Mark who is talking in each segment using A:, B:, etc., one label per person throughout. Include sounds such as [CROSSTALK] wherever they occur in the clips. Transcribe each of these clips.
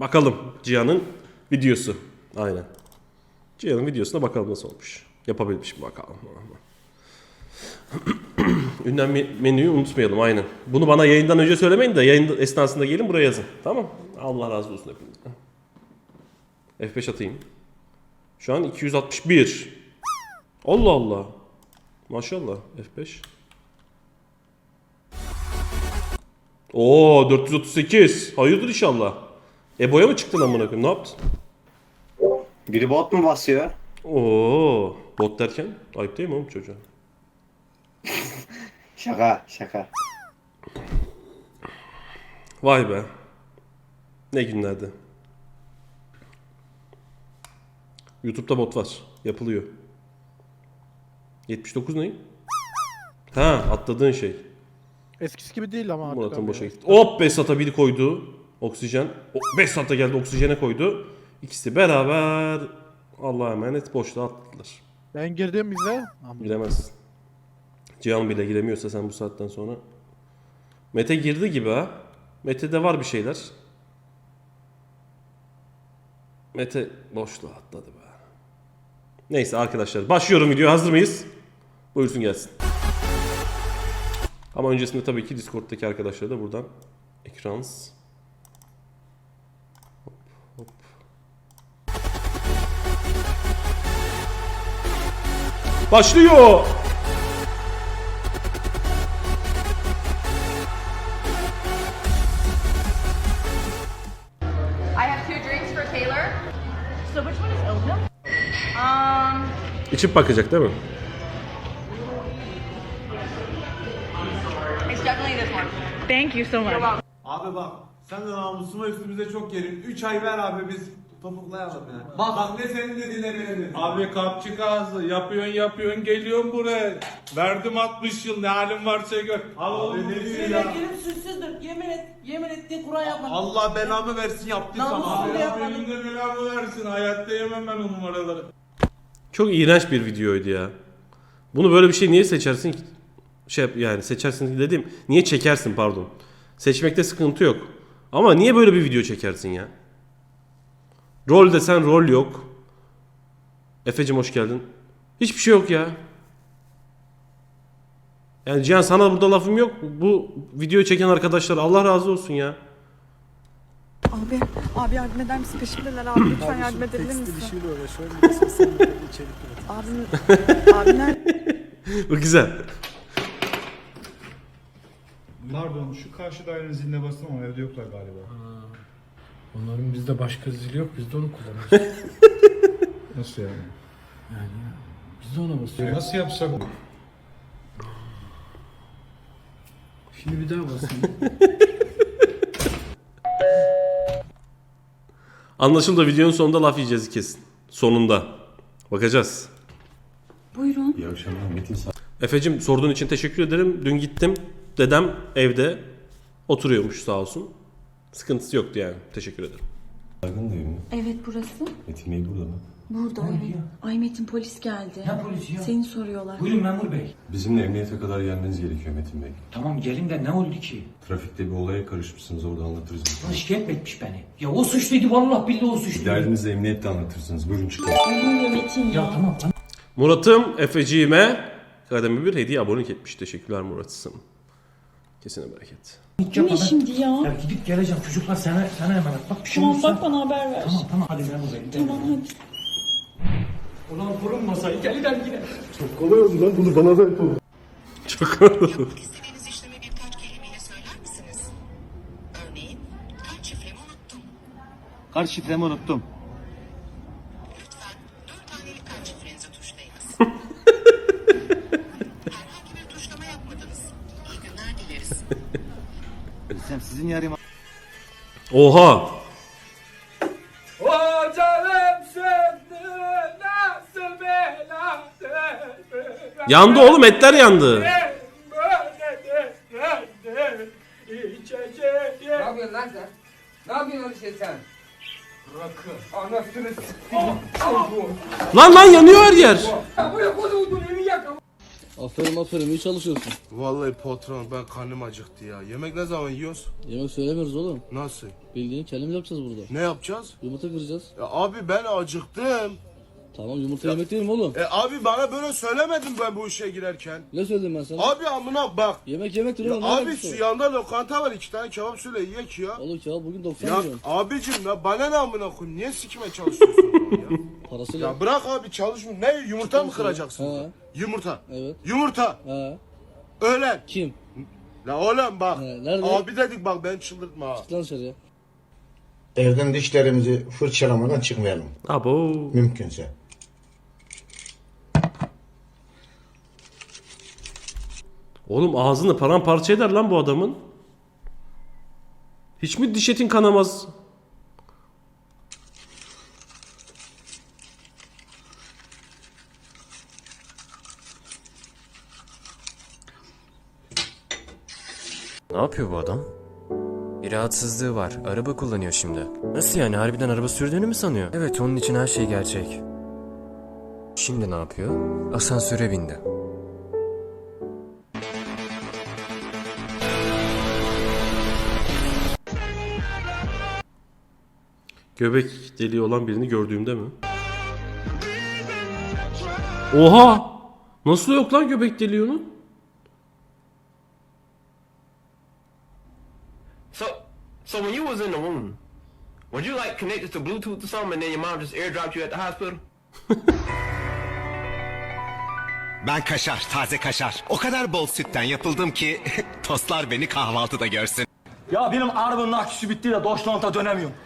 A: Bakalım Cihan'ın videosu. Aynen. Cihan'ın videosuna bakalım nasıl olmuş. Yapabilmiş mi bakalım. [CLEARS THROAT] Ünlem me- menüyü unutmayalım aynen. Bunu bana yayından önce söylemeyin de yayın esnasında gelin buraya yazın. Tamam Allah razı olsun hepinizden. F5 atayım. Şu an 261. Allah Allah. Maşallah F5. Oo 438. Hayırdır inşallah. Ebo'ya mı çıktın amına koyayım? Ne yaptın?
B: Biri bot mu basıyor?
A: Oo, bot derken ayıp değil mi oğlum çocuğa? [LAUGHS]
B: Şaka şaka.
A: Vay be. Ne günlerdi. YouTube'da bot var. Yapılıyor. 79 ne? Ha atladığın şey.
C: Eskisi gibi değil ama artık.
A: Murat'ın
C: abi
A: boşa
C: ya.
A: gitti. Hop Besat'a biri koydu. Oksijen. 5 saatte geldi oksijene koydu. İkisi beraber Allah'a emanet boşluğa atladılar.
C: Ben girdim bize.
A: Giremezsin. Cihan bile giremiyorsa sen bu saatten sonra. Mete girdi gibi ha. Mete'de var bir şeyler. Mete boşluğa atladı be. Neyse arkadaşlar başlıyorum video hazır mıyız? Buyursun gelsin. Ama öncesinde tabii ki Discord'daki arkadaşlara da buradan ekrans.
D: Um,
A: İçip bakacak değil mi?
D: it's definitely this one.
E: Thank you so much.
F: Abi bak sen de namusuma üstümüze çok yerin. 3 ay ver abi biz topuklayalım ya. Bak, bak ne senin dediğin ne benim dediğim.
G: Abi kapçık ağzı yapıyorsun yapıyorsun geliyorsun buraya. Verdim 60 yıl ne halin varsa gör. Al oğlum.
F: Abi ne diyor ya?
H: Sevgilim suçsuzdur. Yemin et, yemin ettiğin kura yapma.
F: Allah belamı versin yaptıysam
H: Namusum
F: abi.
H: be. yapmadım.
G: Önümde belamı versin hayatta yemem ben o numaraları.
A: Çok iğrenç bir videoydu ya. Bunu böyle bir şey niye seçersin ki? Şey yap- yani seçersin dediğim niye çekersin pardon. Seçmekte sıkıntı yok. Ama niye böyle bir video çekersin ya? Rol desen rol yok. Efe'cim hoş geldin. Hiçbir şey yok ya. Yani Cihan sana burada lafım yok. Bu videoyu çeken arkadaşlar Allah razı olsun ya.
I: Abi, abi yardım eder misin? Peşimdeler abi. Lütfen yardım edebilir
C: Tekstil
I: misin?
C: işiyle uğraşıyorum. Bir de sosyal medyada içerik üretiyorum.
I: Abim, abi nerede? [LAUGHS]
A: Bu güzel.
G: Pardon şu karşı dairenin ziline bastım ama evde yoklar galiba.
J: Onların bizde başka zili yok. Biz de onu kullanıyoruz. [LAUGHS]
G: Nasıl yani?
J: yani biz de ona basıyoruz.
G: Nasıl yapsak?
J: Şimdi bir daha basayım. [LAUGHS]
A: Anlaşıldı videonun sonunda laf yiyeceğiz kesin. Sonunda. Bakacağız.
I: Buyurun.
A: Efe'cim sorduğun için teşekkür ederim. Dün gittim. Dedem evde oturuyormuş sağ olsun. Sıkıntısı yoktu yani. Teşekkür ederim.
K: Baygın değil mi?
I: Evet burası.
K: Metin Bey burada mı?
I: Burada evet. Ay Metin polis geldi.
H: Ne polisi ya?
I: Seni soruyorlar.
H: Buyurun memur bey.
K: Bizimle emniyete kadar gelmeniz gerekiyor Metin Bey.
H: Tamam gelin de ne oldu ki?
K: Trafikte bir olaya karışmışsınız orada anlatırız.
H: Lan şikayet mi etmiş beni? Ya o suçluydu vallahi billahi o suçluydu.
K: Derdinizi emniyette anlatırsınız. Buyurun çıkın.
I: Ne oluyor Metin ya?
H: Ya tamam tamam.
A: Murat'ım Efeciğime kademe bir hediye abonelik etmiş. Teşekkürler Murat'sım. Kesine bereket.
I: Bu ne
H: ben-
I: şimdi ya?
H: Ya gidip geleceğim çocuklar sana sana emanet. Bak bir şey
I: Tamam
H: olursa.
I: bak bana haber ver.
H: Tamam tamam hadi bey. gidelim.
I: Tamam hadi.
H: Ulan kurun masayı gelirler yine.
A: Çok
D: İstediğiniz işlemi birkaç kelimeyle söyler misiniz? Örneğin, kaç şifremi unuttum.
F: Kaç şifremi unuttum. Sizin yarım
A: Oha!
G: O canım söndü nasıl beladır.
A: Yandı oğlum etler yandı.
G: Ne
H: yapıyorsun lan sen? Ne yapıyorsun işte sen? Rakı. Anasını s***.
A: Lan lan yanıyor her yer.
H: Evi yakalım.
L: Aferin aferin iyi çalışıyorsun.
M: Vallahi patron ben karnım acıktı ya. Yemek ne zaman yiyoruz?
L: Yemek söylemiyoruz oğlum.
M: Nasıl?
L: Bildiğin kendimiz yapacağız burada.
M: Ne yapacağız?
L: Yumurta kıracağız.
M: Ya abi ben acıktım.
L: Tamam yumurta yemek değil mi oğlum?
M: E abi bana böyle söylemedin ben bu işe girerken.
L: Ne söyledim ben sana?
M: Abi amına bak.
L: Yemek yemektir oğlum. ne
M: abi
L: alakası
M: şu yanda lokanta var iki tane kebap söyle yiyek ya.
L: Oğlum kebap bugün 90
M: Ya
L: milyon.
M: abicim ya bana ne amına koyayım niye sikime çalışıyorsun ya? [LAUGHS]
L: Parasıyla.
M: ya bırak abi çalışma ne yumurta mı kıracaksın?
L: He.
M: Yumurta.
L: Evet.
M: Yumurta.
L: Ha.
M: Öğlen.
L: Kim?
M: La oğlum bak.
L: He, nerede?
M: Abi dedik bak ben çıldırtma ha.
L: Çık lan dışarıya.
D: Evden dişlerimizi fırçalamadan çıkmayalım.
A: Abo.
D: Mümkünse.
A: Oğlum ağzını paramparça eder lan bu adamın. Hiç mi diş etin kanamaz?
N: Ne yapıyor bu adam? Bir rahatsızlığı var. Araba kullanıyor şimdi. Nasıl yani? Harbiden araba sürdüğünü mü sanıyor? Evet, onun için her şey gerçek. Şimdi ne yapıyor? Asansöre bindi.
A: Göbek deliği olan birini gördüğümde mi? Oha! Nasıl yok lan göbek deliği onun?
I: So, so when you was in the womb, was you like connected to Bluetooth or something, and then your mom just airdropped you at the hospital? [LAUGHS]
O: Ben kaşar, taze kaşar. O kadar bol sütten yapıldım ki [LAUGHS] tostlar beni kahvaltıda görsün.
L: Ya benim arabanın aküsü bitti de Deutschland'a dönemiyorum.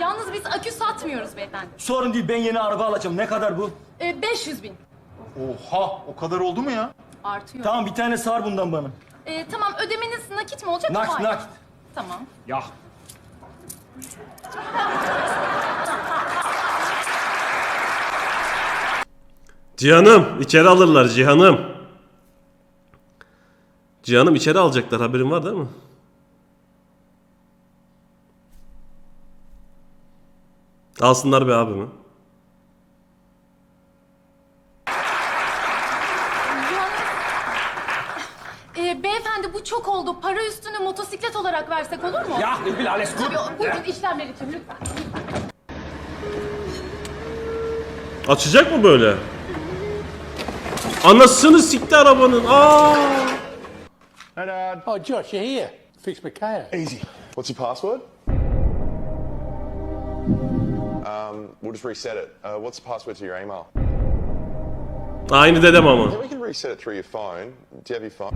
P: Yalnız biz akü satmıyoruz beyefendi.
L: Sorun değil ben yeni araba alacağım. Ne kadar bu?
P: 500 bin.
M: Oha o kadar oldu mu ya?
P: Artıyor.
L: Tamam bir tane sar bundan bana.
P: Ee, tamam ödemeniz nakit mi olacak?
L: Nakit
P: Hayır.
L: nakit.
P: Tamam.
L: Ya.
A: Cihanım içeri alırlar Cihanım. Cihanım içeri alacaklar haberin var değil mi? Alsınlar be abimi.
P: Ee, beyefendi bu çok oldu. Para üstüne motosiklet olarak versek olur mu?
L: Ya Bilal alles gut.
P: Tabii buyurun işlemler için lütfen.
A: Açacak mı böyle? Anasını sikti arabanın. Aa!
D: Oh, Josh, you're here. Fix my car.
M: Easy.
Q: What's your password? Um, we'll just reset it. Uh, what's the password to your email?
A: Aynı dedem ama.
Q: Yeah, we can reset it through your phone. Do you have your phone?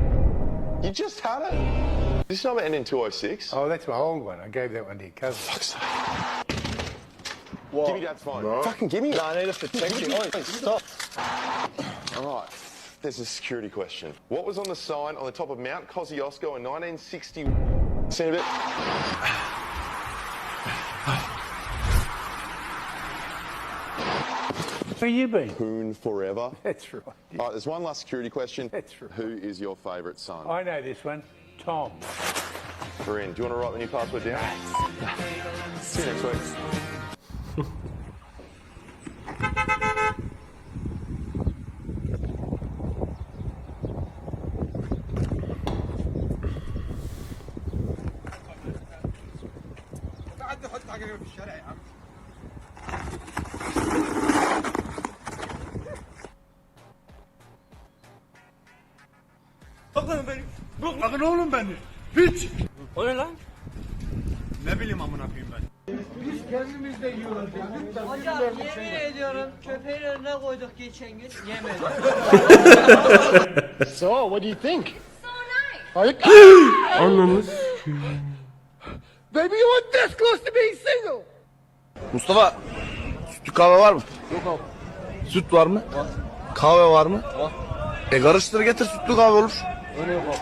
Q: You just had it. This number end in 206.
D: Oh, that's my old one. I gave that one to your cousin.
Q: Fuck's sake. Give me dad's phone. Fucking give me it.
M: I need us to text you. Oi, stop.
Q: All right. There's a security question. What was on the sign on the top of Mount Kosciuszko in 1960? Seen a bit?
D: Where you been?
Q: Poon forever. [LAUGHS]
D: That's right.
Q: All right, there's one last security question.
D: That's right.
Q: Who is your favourite son?
D: I know this one. Tom.
Q: Corinne, do you want to write the new password down? See you next week. [LAUGHS]
M: Bakın beni. Bakın oğlum beni. Hiç. O ne lan? Ne bileyim amına koyayım ben.
L: Hocam yemin ediyorum köpeğin önüne koyduk geçen gün yemedi. [LAUGHS]
D: So, what do you think? [LAUGHS]
A: Ananı [LAUGHS]
D: Baby, you were this close to being single.
M: Mustafa sütlü kahve var mı? Yok abi. Süt var mı? Var. Kahve var mı? Var. E karıştır getir sütlü kahve olur.
L: Öyle yok abi.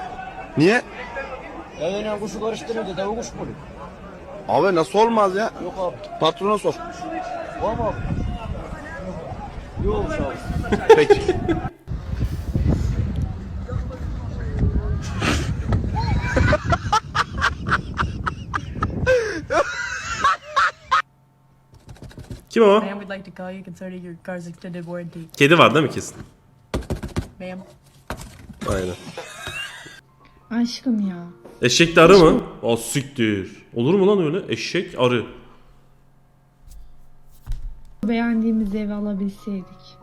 M: Niye?
L: Evlenen kuşu karıştırınca deve kuş oluyor?
M: Abi nasıl olmaz ya?
L: Yok abi.
M: Patrona sor.
L: Var mı abi? Yok abi.
M: Peki.
A: Kim o?
P: would like to call you concerning your car's extended warranty.
A: Kedi var değil mi kesin? Aynen.
R: Aşkım ya.
A: Eşek de arı mı? O siktir. Olur mu lan öyle? Eşek arı.
R: Beğendiğimiz evi alabilseydik.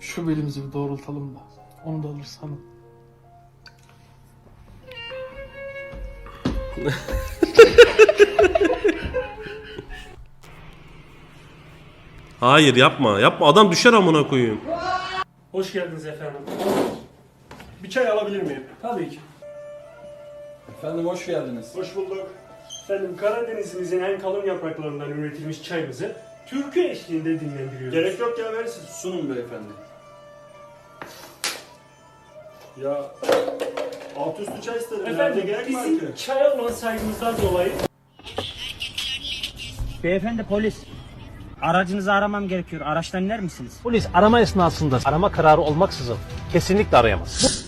D: Şu belimizi bir doğrultalım da. Onu da alırsan. [LAUGHS]
A: Hayır yapma. Yapma. Adam düşer amına koyayım.
D: Hoş geldiniz efendim. Bir çay alabilir miyim? Tabii ki.
G: Efendim hoş geldiniz.
D: Hoş bulduk. Efendim Karadenizimizin en kalın yapraklarından üretilmiş çayımızı türkü eşliğinde dinlendiriyoruz. Gerek yok ya versin.
G: Sunun beyefendi.
D: Ya alt üstü çay istedim. Efendim bizim çaya olan saygımızdan dolayı
L: Beyefendi polis. Aracınızı aramam gerekiyor. Araçtan iner misiniz?
D: Polis arama esnasında arama kararı olmaksızın kesinlikle arayamaz.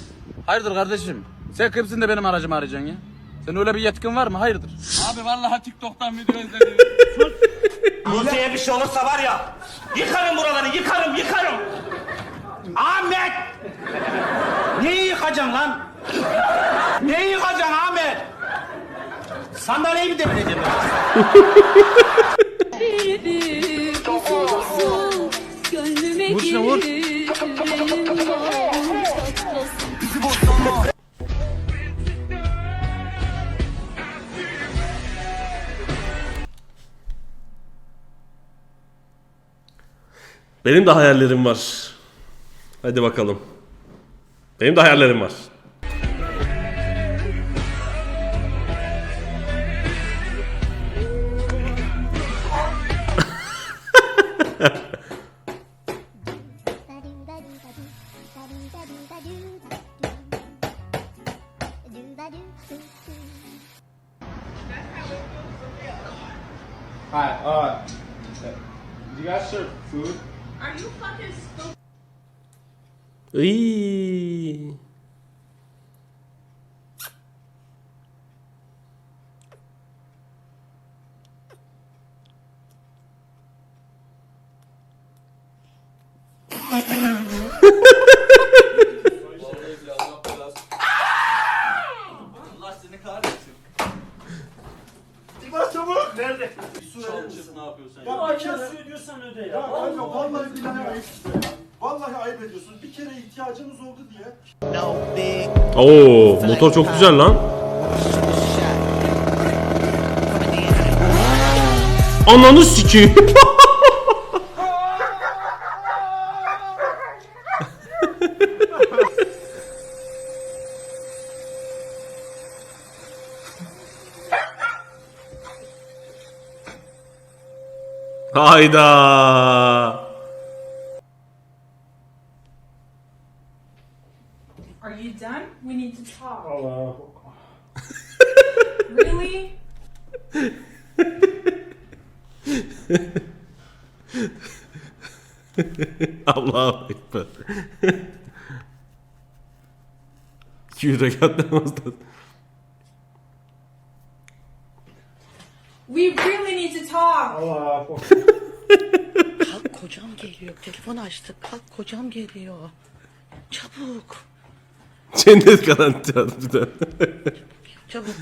G: Hayırdır kardeşim? Sen kimsin de benim aracımı arayacaksın ya? Sen öyle bir yetkin var mı? Hayırdır? Abi vallahi TikTok'tan video izledim. [LAUGHS]
L: Buse'ye bir şey olursa var ya yıkarım buraları yıkarım yıkarım. Ahmet! Neyi yıkacaksın lan? Neyi yıkacaksın Ahmet? Sandalyeyi mi devireceğim?
A: Benim de hayallerim var. Hadi bakalım. Benim de hayallerim var.
G: Allah seni kahretsin.
D: Nerede?
G: Ne yapıyorsun
D: Ya akan su ödüyorsan öde ya.
G: vallahi billahi ayıp Vallahi ayıp ediyorsun. Bir kere ihtiyacımız oldu diye.
A: Oo, motor çok güzel lan. Ananı sikeyim. [LAUGHS] Hayda.
R: Are you done? We need to talk.
D: Allah. [LAUGHS]
R: Really?
A: Allahu Ekber. İki rekat namazdan.
R: We really need to talk.
D: Allah.
S: Kalk kocam geliyor. Telefon açtık. Kalk kocam geliyor. Çabuk.
A: Cennet garanti harbiden.
S: Çabuk.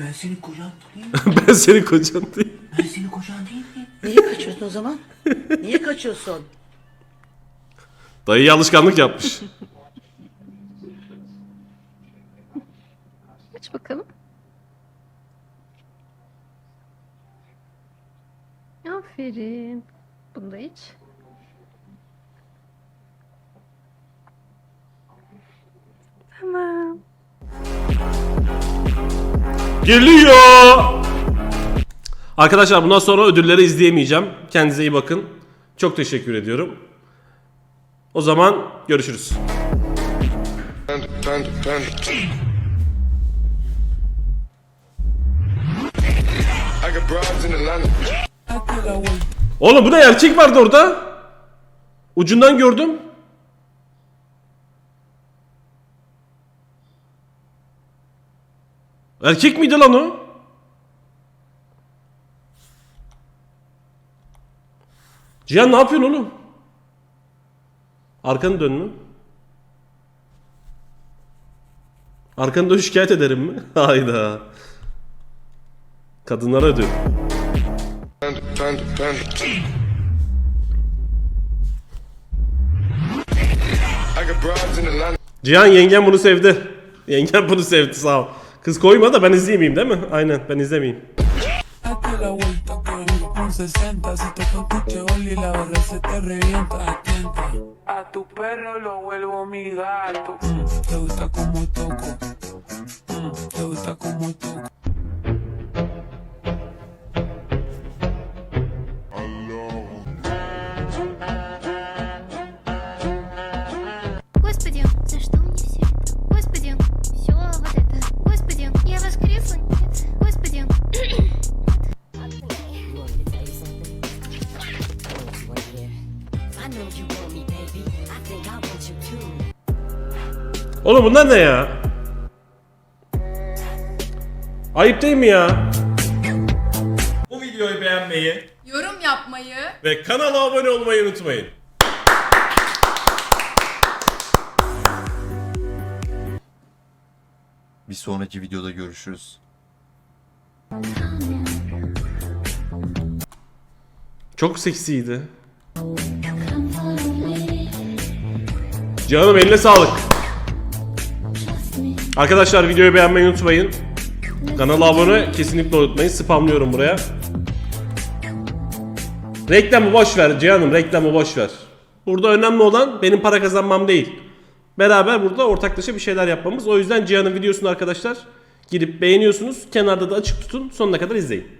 L: Ben senin kocan değil
A: ben senin kocan değil.
L: Ben senin kocan değil miyim?
S: Niye kaçıyorsun o zaman? Niye kaçıyorsun?
A: Dayı alışkanlık yapmış.
P: Aç bakalım. Aferin. Bunu da iç. Tamam.
A: Geliyor. Arkadaşlar bundan sonra ödülleri izleyemeyeceğim. Kendinize iyi bakın. Çok teşekkür ediyorum. O zaman görüşürüz.
Q: Ben, ben, ben.
A: Oğlum bu ne erkek vardı orada. Ucundan gördüm. Erkek miydi lan o? Cihan ne yapıyorsun oğlum? Arkanı dön mü? Arkanı dön şikayet ederim mi? [LAUGHS] Hayda. Kadınlara ödül. Cihan yengen bunu sevdi. Yengen bunu sevdi sağ ol. Kız koyma da ben izleyemeyeyim değil mi? Aynen ben izlemeyeyim.
E: Con 60 Si te contuche Oli la barra se te revienta. Atenta. A tu perro lo vuelvo mi gato. Mm, Te gusta como toco. Mm, Te gusta como toco
A: Oğlum bunlar ne ya? Ayıp değil mi ya?
G: Bu videoyu beğenmeyi
R: Yorum yapmayı.
A: Ve kanala abone olmayı unutmayın.
T: Bir sonraki videoda görüşürüz.
A: Çok seksiydi. Canım eline sağlık. Arkadaşlar videoyu beğenmeyi unutmayın. Kanala abone kesinlikle unutmayın. Spamlıyorum buraya. Reklamı boş ver Cihan'ım reklamı boş ver. Burada önemli olan benim para kazanmam değil. Beraber burada ortaklaşa bir şeyler yapmamız. O yüzden Cihan'ın videosunu arkadaşlar girip beğeniyorsunuz. Kenarda da açık tutun. Sonuna kadar izleyin.